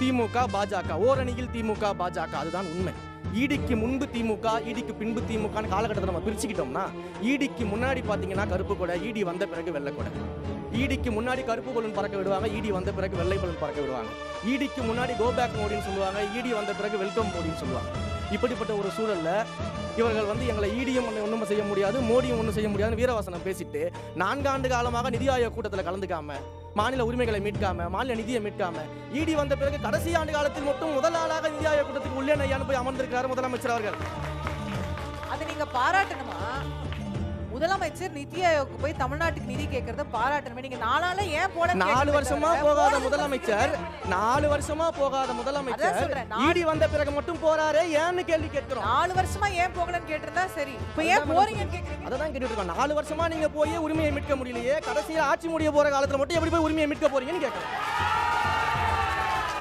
திமுக பாஜக. ஓரணியில் திமுக பாஜக. அதுதான் உண்மை. ஈடிக்கு முன்பு திமுக ஈடிக்கு பின்பு திமுகன்னு காலகட்டத்தை நம்ம பிரிச்சுக்கிட்டோம்னா ஈடிக்கு முன்னாடி பார்த்தீங்கன்னா கருப்பு கொடை ஈடி வந்த பிறகு வெள்ளை கொடை. ஈடிக்கு முன்னாடி கருப்பு பலூன் பறக்க விடுவாங்க ஈடி வந்த பிறகு வெள்ளை பலூன் பறக்க விடுவாங்க. ஈடிக்கு முன்னாடி கோ பேக் மோடின்னு சொல்லுவாங்க ஈடி வந்த பிறகு வெல்கம் மோடின்னு சொல்லுவாங்க. இப்படிப்பட்ட ஒரு சூழல்ல இவர்கள் வந்து எங்களை ஈடியும் ஒன்று ஒன்றும் செய்ய முடியாது மோடியும் ஒன்றும் செய்ய முடியாதுன்னு வீரவாசனம் பேசிட்டு நான்காண்டு காலமாக நிதி ஆயோக் கூட்டத்தில் கலந்துக்காம மாநில உரிமைகளை மீட்காம மாநில நிதியை மீட்காம இடி வந்த பிறகு கடைசி ஆண்டு காலத்தில் மட்டும் முதல் ஆளாக இந்தியா கூட்டத்துக்கு உள்ளே நையான்னு போய் அமர்ந்திருக்கிறார் முதலமைச்சர் அவர்கள். அதை நீங்க பாராட்டணுமா? முதலமைச்சர் நிதி ஆயோக்கு போய் தமிழ்நாட்டுக்கு நிதி கேட்கறத பாராட்டணுமே. நீங்க நாளால ஏன் போல நாலு வருஷமா போகாத முதலமைச்சர் நாலு வருஷமா போகாத அதான் முதலமைச்சர் ஈடி வந்த பிறகு மட்டும் போறாரே ஏன்னு கேள்வி கேட்கிறோம். நாலு வருஷமா ஏன் போகலன்னு கேட்டிருந்தா சரி. இப்ப ஏன் போறீங்கன்னு கேக்குறீங்க. அதை தான் கேட்டுட்டு இருக்கோம். நாலு வருஷமா நீங்க போய் உரிமையை மீட்க முடியலையே. கடைசியில் ஆட்சி முடிய போற காலத்துல மட்டும் எப்படி போய் உரிமையை மீட்க போறீங்கன்னு கேட்கறோம்.